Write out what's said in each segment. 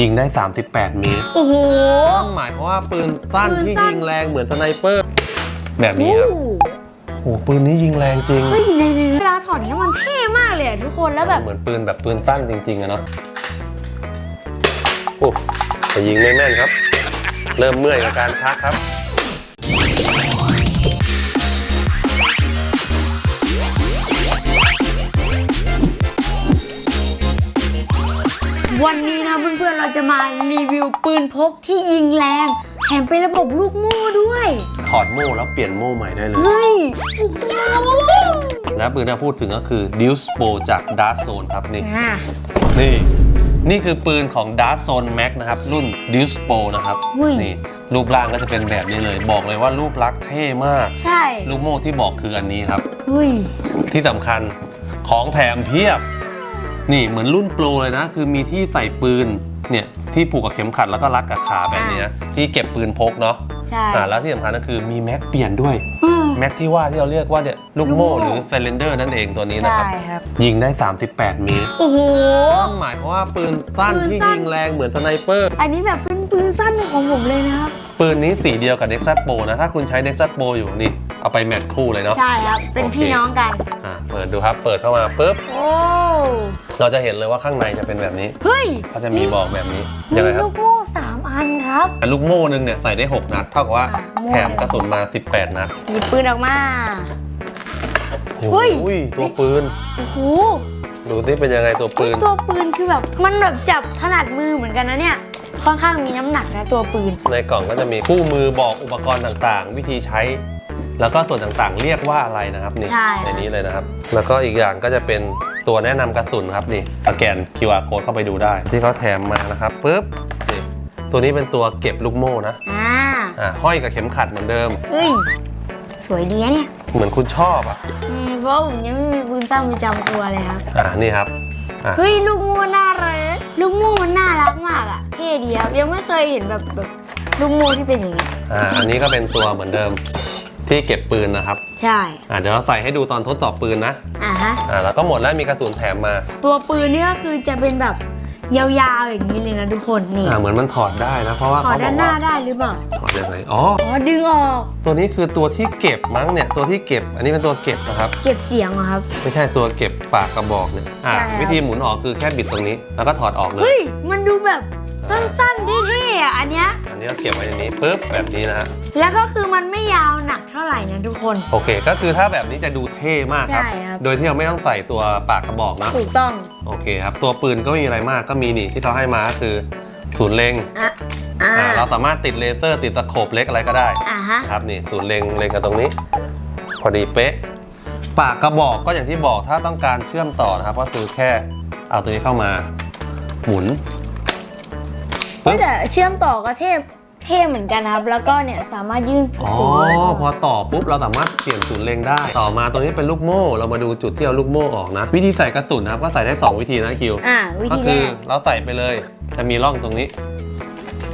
ยิงได้ 38 เมตรโอ้โหนั่นหมายความว่าปืนสั้นปืนที่สั้นยิงแรงเหมือนสไนเปอร์ แบบนี้ครับโอ้โอ้โหปืนนี้ยิงแรงจริง เฮ้ยในในเวลาถอดเนี้ยมันเท่มากเลยอะทุกคนแล้วแบบ เหมือนปืนแบบปืนสั้นจริงๆอะเนาะโอ้แต่ยิงไม่แม่นครับ เริ่มเมื่อยกับการชักครับ วันนี้ จะมารีวิวปืนพกที่ยิงแรง แถมเป็นระบบลูกโม่ด้วยถอดโม่แล้วเปลี่ยนโม่ใหม่ได้เลย เฮ้ยโอ้โหและปืนที่เราพูดถึงก็คือ d u c e p o จาก Dark Zone ครับนี่ อ่านี่ นี่คือปืนของ Dark Zone Max นะครับ รุ่น d u c e p o นะครับ อุ้ยนี่ รูปร่างก็จะเป็นแบบนี้เลย บอกเลยว่ารูปลักษณ์เท่มาก ใช่ลูกโม่ที่บอกคืออันนี้ครับ อุ้ยที่สำคัญของแถมเพียบ นี่เหมือนรุ่นโปรเลยนะ คือมีที่ใส่ปืน เนี่ยที่ผูกกับเข็มขัดแล้วก็รัดกับขาแบบนี้นะที่เก็บปืนพกเนาะใช่ อ่าแล้วที่สำคัญก็คือมีแม็กเปลี่ยนด้วยอืม แม็กที่ว่าที่เราเรียกว่าเนี่ยลูกโม่ลูกโม่หรือเซเลนเดอร์นั่นเองตัวนี้นะครับ ใช่ครับ ยิงได้ 38เมตรโอ้โหนั่นหมายความว่าปืนสั้นปืนที่สั้นยิงแรงเหมือนสไนเปอร์ อันนี้แบบเป็นปืนสั้นของผมเลยนะครับ ปืนนี้สีเดียวกับ Nexus Pro นะ ถ้าคุณใช้ Nexus Pro อยู่นี่ เอาไปแมทคู่เลยเนาะ ใช่ครับ เป็นโอเคพี่น้องกัน อ่าเปิดดูครับ เปิดเข้ามาปุ๊บ โอ้ เราจะเห็นเลยว่าข้างในจะเป็นแบบนี้ เฮ้ยเขาจะมีบอกแบบนี้มียังไงครัลูบกโม่สา มอันครับอะลูกโม่หนึงเนี่ยใส่ได้ 6 นัด เท่ากับว่าอะโม่แถมกระสุนมา 18 นัดหยิบปืนออกมาโอ้เฮ้ยโหตัวปืน โอ้โหดูที่เป็นยังไงตัวปืน ตัวปืนคือแบบมันแบบจับถนัดมือเหมือนกันนะเนี่ย ค่อนข้างมีน้ำหนักนะตัวปืน ในกล่องก็จะมีคู่มือบอกอุปกรณ์ต่างๆ วิธีใช้ แล้วก็ส่วนต่างๆ เรียกว่าอะไรนะครับนี่ใช่ ในนี้เลยนะครับ แล้วก็อีกอย่างก็จะเป็นตัวแนะนำกระสุนครับนี่สแกน QR code เข้าไปดูได้ ที่เขาแถมมานะครับปุ๊บนี่ ตัวนี้เป็นตัวเก็บลูกโม่นะอ่าอ่าห้อยกับเข็มขัดเหมือนเดิม เฮ้ย สวยดีนะเนี่ยเหมือนคุณชอบอะอืมเพราะว่าผมยังไม่มีปืนตั้งประจำตัวเลยครับ อ่านี่ครับอะเฮ้ยลูกโม่น่ารักลูกโม่มันน่ารักมากอะเท่ดีครับยังไม่เคยเห็นแบบแบบลูกโม่ที่เป็นอย่างนี้อ่าอันนี้ก็เป็นตัวเหมือนเดิมที่เก็บปืนนะครับใช่อ่าเดี๋ยวเราใส่ให้ดูตอนทดสอบปืนนะอ่าฮะ อ่าแล้วก็หมดแล้วมีกระสุนแถมมา ตัวปืนนี่ก็คือจะเป็นแบบ ยาวๆอย่างนี้เลยนะทุกคนนี่อ่าเหมือนมันถอดได้นะ เพราะว่าถอเขาดบด้าอนกหน้าว่าได้หรือเปล่าถอดยังไงอ๋อ อ๋อดึงออกตัวนี้คือตัวที่เก็บมั้งเนี่ยตัวที่เก็บ อันนี้เป็นตัวเก็บนะครับ เก็บเสียงเหรอครับ ไม่ใช่ตัวเก็บปากกระบอกเนี่ยอ่าใช่ครับ วิธีหมุนออกคือแค่บิดตรงนี้ แล้วก็ถอดออกเลย เฮ้ยมันดูแบบ สั้นๆเท่ๆอะอันเนี้ย อันนี้ก็เก็บไว้ในนี้ปุ๊บแบบนี้นะฮะ แล้วก็คือมันไม่ยาวหนักเท่าไหร่นะทุกคน โอเค ก็คือถ้าแบบนี้จะดูเท่มากครับ ใช่ครับ โดยที่เราไม่ต้องใส่ตัวปากกระบอกนะ ถูกต้อง โอเคครับ ตัวปืนก็ไม่มีอะไรมากก็มีนี่ที่เขาให้มาก็คือศูนย์เล็งอะ อ่า อ่าเราสามารถติดเลเซอร์ติดสโคปเล็กอะไรก็ได้ อ่าฮะ ครับนี่ศูนย์เล็งเล็งกันตรงนี้ พอดีเป๊ะ ปากกระบอกก็อย่างที่บอกถ้าต้องการเชื่อมต่อนะครับ ก็คือแค่เอาตัวนี้เข้ามา หมุน เฮ้ยแต่เชื่อมต่อก็เท่เท่เหมือนกันนะครับ แล้วก็เนี่ยสามารถยื่นอ๋อสูงพอต่อปุ๊บเราสามารถเปลี่ยนศูนย์เล็งได้ ต่อมาตรงนี้เป็นลูกโม่ เรามาดูจุดที่เอาลูกโม่ออกนะ วิธีใส่กระสุนนะครับก็ใส่ได้ 2 วิธีนะคิวอ่าวิก็ธีคืแรอกเราใส่ไปเลย จะมีร่องตรงนี้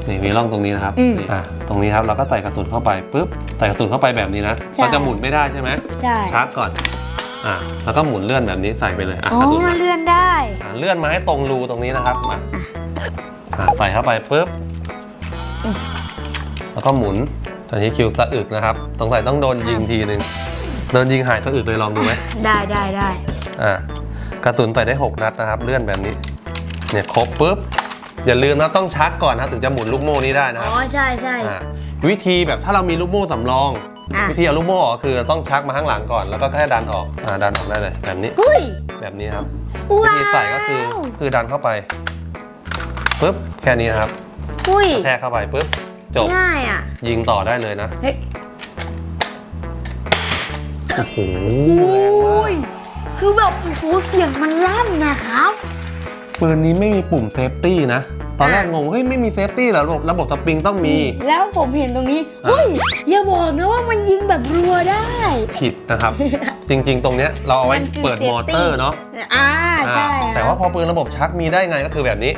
นี่มีร่องตรงนี้นะครับอืมนี่อะตรงนี้ครับเราก็ใส่กระสุนเข้าไปปุ๊บใส่กระสุนเข้าไปแบบนี้นะใช่เราจะหมุนไม่ได้ใช่ไหมใช่ชาร์จก่อนอะแล้วก็หมุนเลื่อนแบบนี้ใส่ไปเลยอะอ๋อกระสุนมามาเลื่อนได้อะเลื่อนมาให้ตรงรูตรงนี้นะครับมา อะใส่เข้าไปปุ๊บอืมแล้วก็หมุนตอนนี้คิวสะอึกนะครับสงสัยต้องโดนยิงทีหนึ่งโดนยิงหายสะอึกเลยลองดูไหมได้ได้ได้อะกระสุนใส่ได้6นัดนะครับ เลื่อนแบบนี้ เนี่ยครบปุ๊บอย่าลืมนะต้องชักก่อนนะถึงจะหมุนลูกโม่นี้ได้นะคอ๋รับอใช่ใช่อะวิธีแบบถ้าเรามีลูกโม่สำรองอะวิธีเอาลูกโม่ออกคือต้องชักมาข้างหลังก่อนแล้วก็แค่ดันออกอ่าดันออกได้เลยแบบนี้เฮ้ยแบบนี้ครับว้าววิธีใส่ก็คือคือดันเข้าไป ปุ๊บแค่นี้นะครับอุ้ยแทกเข้าไปปุ๊บจบง่ายอะ ยิงต่อได้เลยนะเฮ้ยโอ้โหโอแรงมา้กยคือแบบโอ้โหเสียงมันลั่นนะครับปืนนี้ไม่มีปุ่มเซฟตี้นะตอนแรกอะงงเฮ้ยไม่มีเซฟตี้เหรอระบบระบบสปริงต้องมี แล้วผมเห็นตรงนี้อะเฮ้ยอย่าบอกนะว่ามันยิงแบบรัวได้ ผิดนะครับ จริง ๆ ตรงเนี้ยเราเอาไว้มันคือเปิด safety มอเตอร์เนาะอ่าใช่อ่าครับแต่ว่าพอปืนระบบชักมีได้ไงก็คือแบบนี้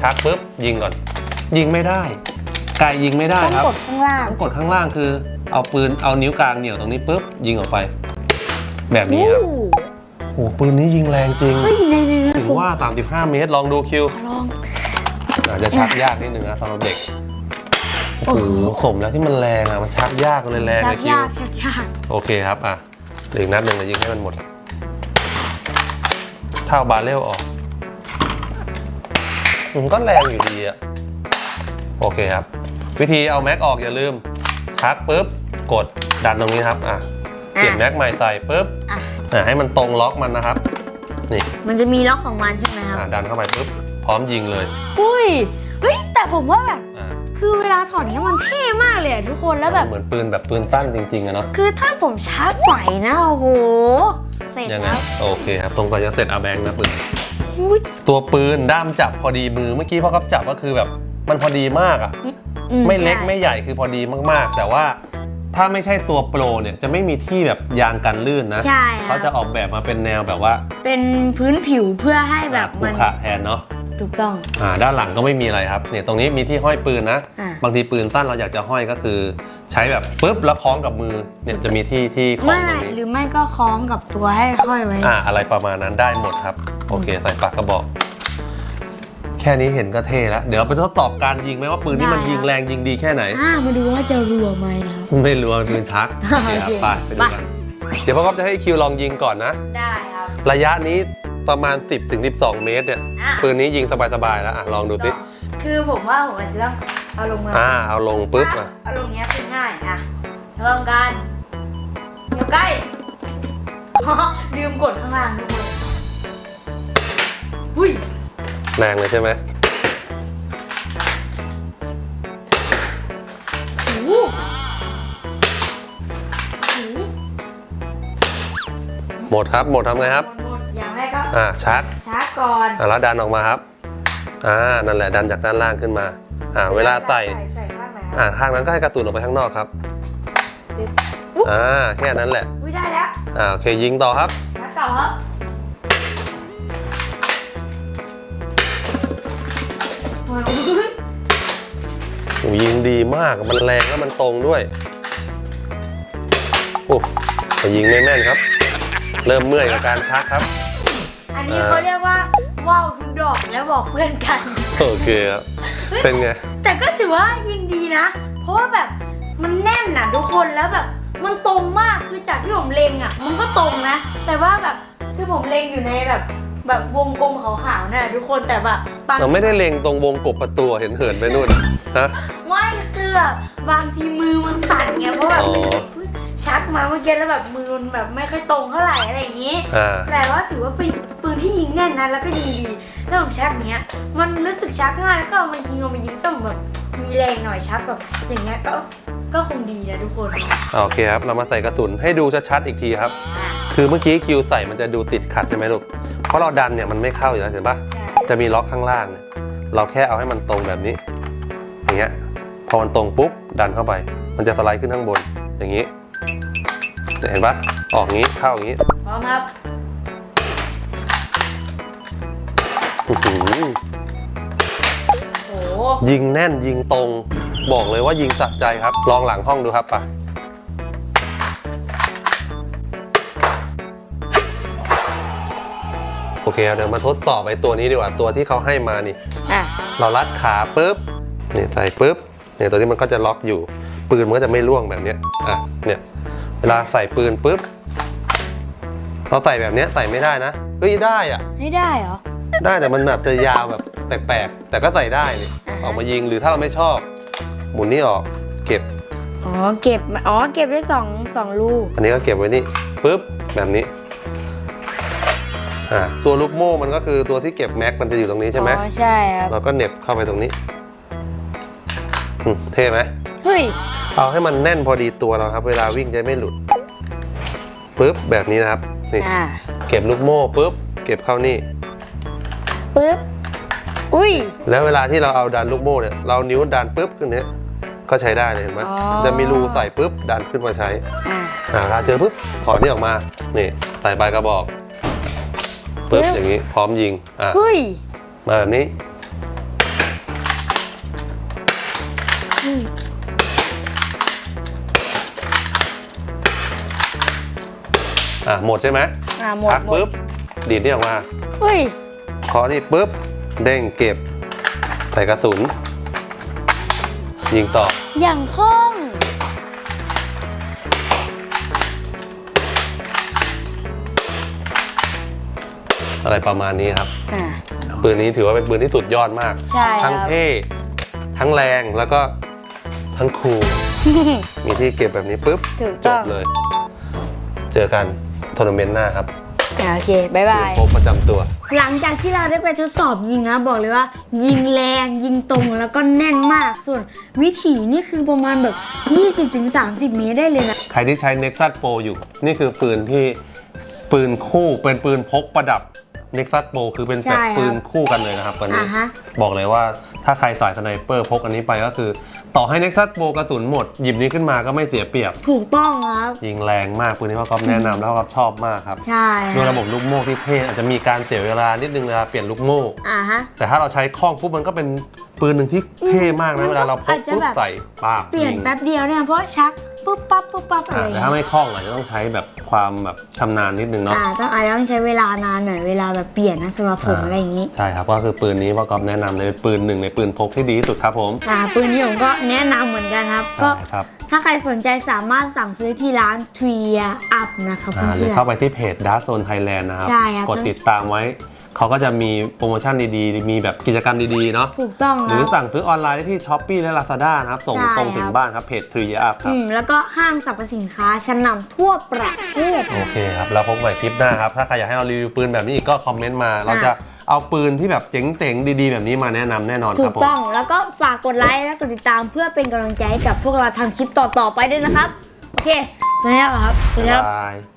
ชักปุ๊บยิงก่อน ยิงไม่ได้ ไกลยิงไม่ได้ต้องครับ กดข้างล่าง ต้องกดข้างล่างคือ เอาปืนเอานิ้วกลางเหนี่ยวตรงนี้ปุ๊บยิงออกไป แบบนี้ครับโอ้โอ้โหปืนนี้ยิงแรงจริง เฮ้ยในในในถึงผมว่า 35 เมตรลองดูคิว ลองอะอาจจะชักยากนิดนึงนะสำหรับเด็ก โอ้โหสมแล้วที่มันแรงอะ มันชักยากเลยแรงชัไอ้กคิวยากชักยากโอเคครับ อะเหลืออีกนัดหนึ่งเลยยิงให้มันหมดเท่าบาเรลออก มันก็แรงอยู่ดีอะโอเคครับ วิธีเอาแม็กออกอย่าลืมชักปุ๊บกดดันตรงนี้ครับอะเปลี่ยนแม็กใหม่ใส่ปุ๊บอะ อะให้มันตรงล็อกมันนะครับ นี่มันจะมีล็อกของมันใช่ไหมครับ อะดันเข้าไปปุ๊บพร้อมยิงเลยอุ้ย เฮ้ย แต่ผมว่าแบบ อะคือเวลาถอดเนี้ยมันเท่มากเลยอะทุกคน แล้วแบบ เหมือนปืนแบบปืนสั้นจริงๆอะเนาะคือถ้าผมชาร์จไหวนะ โอ้โห เสร็จยังไงแล้ว โอเคครับตรงใส่จะเสร็จอาแบงค์นะปืนอุ้ย ตัวปืนด้ามจับพอดีมือเมื่อกี้พ่อกับจับก็คือแบบมันพอดีมากอะอืไม่เล็กใช่ไม่ใหญ่คือพอดีมากๆ แต่ว่าถ้าไม่ใช่ตัวโปรเนี่ยจะไม่มีที่แบบยางกันลื่นนะใช่ครัเขาบจะออกแบบมาเป็นแนวแบบว่า เป็นพื้นผิวเพื่อให้แบบขรุมันขระแทนเนาะ ถูกต้องอ่าด้านหลังก็ไม่มีอะไรครับเนี่ยตรงนี้มีที่ห้อยปืนนะ อ่า บางทีปืนสั้นเราอยากจะห้อยก็คือ ใช้แบบปุ๊บแล้วคล้องกับมือเนี่ยจะมีที่ที่คล้อไม่งตรไม่งนี้หรือไม่ก็คล้องกับตัวให้ห้อยไว้ อ่าอะไรประมาณนั้นได้หมดครับ โอเคใส่ปากกระบอก แค่นี้เห็นก็เท่แล้วเดี๋ยวเราไปทดสอบการยิงไหมว่าปืนที่มันยิงแรงยิงดีแค่ไหน อ่ามาดูว่าจะรัวไหมนะครับ ไม่รู้ว่าเป็นปืนชักโอเคครับโอเคไปไปดูกันเดี๋ยวพ่อก๊อฟจะให้คิวลองยิงก่อนนะ ได้ครับ ระยะนี้ ประมาณ 10ถึง12 เมตรเนี่ยอะ ปืนนี้ยิงสบายๆแล้วอะลองดูสิคือผมว่าผมอาจจะต้องเอาลงมาอ่าเอาลงปุ๊บอะเอาลงเนี้ยคือง่ายอะลองกันอยู่ใกล้อ๋อลืมกดข้างล่างทุกคนอุ้ยแรงเลยใช่ไหมโอ้โหโอ้โหหมดครับหมดทำไงครับหมด อย่างแรกก็อ่าชักชาร์จก่อนอ่าแล้วดันออกมาครับอ่านั่นแหละดันจากด้านล่างขึ้นมาอ่าเวลาใส่ใส่ข้างไหนครับอ่าข้างนั้นก็ให้กระตุนออกไปข้างนอกครับอ่าแค่นั้นแหละอุ้ยได้แล้วอ่าโอเคยิงต่อครับชาร์จต่อครับโอ้ยโอ้ยิงดีมากมันแรงแล้วมันตรงด้วยโอ้แต่ยิงไม่แม่นครับ เริ่มเมื่อยกับการชักครับ อันนี้เขาเรียกว่าว่าวทุกดอกแล้วบอกเพื่อนกัน โอเคครับ เป็นไง แต่ก็ถือว่ายิงดีนะ เพราะว่าแบบมันแน่นน่ะทุกคนแล้วแบบมันตรงมากคือจากที่ผมเล็งอะ มันก็ตรงนะ แต่ว่าแบบคือผมเล็งอยู่ในแบบแบบวงกลมขาวๆน่ะทุกคนแต่แบบบางเราไม่ได้เล็งตรงวงกบประตูเห็นเหินไปนู่นฮะไม่คือแบบบางทีมือมันสั่นไงเพราะแบบอ๋อ ชักมาเมื่อกี้แล้วแบบมือมันแบบไม่ค่อยตรงเท่าไหร่อะไรอย่างนี้ อ่า แต่ว่าถือว่าเป็นปืนที่ยิงแน่นนะแล้วก็ยิงดีแล้วผมชักเนี้ย มันรู้สึกชักง่ายแล้วก็เอามายิงเอามายิงต้องแบบมีแรงหน่อยชักแบบอย่างเงี้ยก็ก็คงดีนะทุกคนโอเคครับ เรามาใส่กระสุนให้ดูชัดๆอีกทีครับ คือเมื่อกี้คิวใส่มันจะดูติดขัดใช่ไหมลูก เพราะเราดันเนี่ยมันไม่เข้าอยู่แล้วเห็นปะจะมีล็อกข้างล่างเนี่ย เราแค่เอาให้มันตรงแบบนี้ อย่างเงี้ย พอมันตรงปุ๊บดันเข้าไป มันจะสไลด์ขึ้นข้างบน อย่างนี้ เนี่ยเห็นปะออกงี้เข้าอย่างนี้พร้อมครับอื้อหือโอ้ยิงแน่นยิงตรง บอกเลยว่ายิงสะใจครับ ลองหลังห้องดูครับปะโอเคครับเดี๋ยวมาทดสอบไอ้ตัวนี้ดีกว่าตัวที่เขาให้มานี่อะเรารัดขาปุ๊บเนี่ยใส่ปุ๊บเนี่ยตัวนี้มันก็จะล็อกอยู่ ปืนมันก็จะไม่ร่วงแบบเนี้ยอะเนี่ยเว ลาใส่ปืนปุ๊บเราใส่แบบเนี้ยใส่ไม่ได้นะเฮ้ยได้อะไม่ได้เหรอ ได้แต่มันแบบจะยาวแบบแปลกๆ แต่ก็ใส่ได้นี่อ่าฮะออกมายิงหรือถ้าเราไม่ชอบ หมุนนี่ออกเก็บ อ๋อเก็บอ๋อเก็บได้สองสองลูก อันนี้ก็เก็บไว้นี่ปุ๊บแบบนี้อ่าตัวลูกโม่มันก็คือตัวที่เก็บแม็กมันจะอยู่ตรงนี้ใช่ไหมอ๋อใช่ครับเราก็เหน็บเข้าไปตรงนี้อืมเท่ไหม เฮ้ย เอาให้มันแน่นพอดีตัวเราครับ เวลาวิ่งจะไม่หลุดปุ๊บแบบนี้นะครับนี่อ่า เก็บลูกโม่ปุ๊บเก็บเข้านี่ ปึ๊บ อุ้ย แล้วเวลาที่เราเอาดันลูกโม่เนี่ยเรานิ้วดันปุ๊บขึ้นเนี้ยก็ใช้ได้เลยเห็นไหมอ๋อ จะมีรูใส่ปุ๊บดันขึ้นมาใช้อ่า อ่าเวลาเจอปุ๊บถอดนี่ออกมานี่ใส่ปลายกระบอกปุ๊บปึ๊บ อย่างนี้พร้อมยิงอะเฮ้ยมาแบบนี้ อะหมดใช่ไหมอ่าหมดพักหมดปุ๊บดีดนี่ออกมาเฮ้ยขอนี่ปุ๊บเด้งเก็บ ใส่กระสุน ยิงต่อ อย่างคล่องอะไรประมาณนี้ครับ อ่า ปืนนี้ถือว่าเป็นปืนที่สุดยอดมาก ใช่คทั้รังบเท่ทั้งแรงแล้วก็ทั้งคูล มีที่เก็บแบบนี้ปุ๊บถูกจต้บอง เลย เจอกัน ทัวร์นาเมนต์หน้าครับอ่าโอเคบายบายพกประจำตัว หลังจากที่เราได้ไปทดสอบยิงนะบอกเลยว่า ยิงแรงยิงตรงแล้วก็แน่นมากส่วนวิถีนี่คือประมาณแบบ 20-30 เมตรได้เลยนะ ใครที่ใช้ Nexus Pro อยู่ นี่คือปืนที่ปืนคู่เป็นปืนพกประดับ Nexus Pro คือเป็นใช่แบบครับปืนคู่กันเลยนะครับตอนนี้ อ่าฮะ บอกเลยว่าถ้าใครสายสไนเปอร์พกอันนี้ไปก็คือ ต่อให้ Nexus Pro กระสุนหมด หยิบนี้ขึ้นมาก็ไม่เสียเปรียบ ถูกต้องครับ ยิงแรงมากปืนนี้พ่อก๊อฟแนะนำแล้วพ่อก๊อฟชอบมากครับใช่ด้วยระบบลูกโม่ที่เท่อาจจะมีการเสียเวลานิดนึงเวลาเปลี่ยนลูกโม่อ่าฮะแต่ถ้าเราใช้คล่องปุ๊บมันก็เป็น ปืนหนึ่งที่เท่มากอืนะมเวลาเราพกอาจจะปุ๊บแบบใส่ปากเปลี่ยนงแป๊บเดียวเนี่ยเพราะชักปุ๊บปั๊บปุ๊บปั๊บอะไรอ่าอย่างแต่เงี้ถ้ายไม่คล่องอาจจะต้องใช้แบบความแบบชำนาญนิดนึงเนาะอ่าต้องอาจจะต้องใช้เวลานานหน่อยเวลาแบบเปลี่ยนนะสำหรับผมอ่าอะไรอย่างงี้ ใช่ครับก็คือปืนนี้พ่อก๊อฟแนะนำเลยเป็นปืนหนึ่งในปืนพกที่ดีที่สุดครับผมอ่าปืนนี้ผมก็แนะนำเหมือนกันครับก็ใช่ครับถ้าใครสนใจสามารถสั่งซื้อที่ร้านทรีอัพนะครับอ่าหรือเพื่อนเข้าไปที่เพจดาร์โซนไทยแลนด์นะครับใช่ครับกดติดตามไว้ เขาก็จะมีโปรโมชั่นดีๆ มีแบบกิจกรรมดีๆ เนาะ ถูกต้องหครืรัอบสั่งซื้อออนไลน์ได้ที่ช้อปปีและ Lazada นะครับ ส่งใช่ตรงถึคงรับบ้านครับ เพจทรีอัพครับอืมแล้วก็ห้างสรรพสินค้าชั้นนำทั่วประเทศ โอเคครับ แล้วพบกันใหม่คลิปหน้าครับ ถ้าใครอยากให้เรารีวิวปืนแบบนี้อีกก็คอมเมนต์มา เราจะเอาปืนที่แบบเจ๋งๆ ดีๆ แบบนี้มาแนะนำแน่นอนคถูรับกผมต้อง แล้วก็ฝากกดไลค์และกดติดตามเพื่อเป็นกำลังใจให้กับพวกเราทำคลิปต่อๆไปด้วยนะครับ โอเคสวัสดีครับสวัสดีครับบ๊ายบาย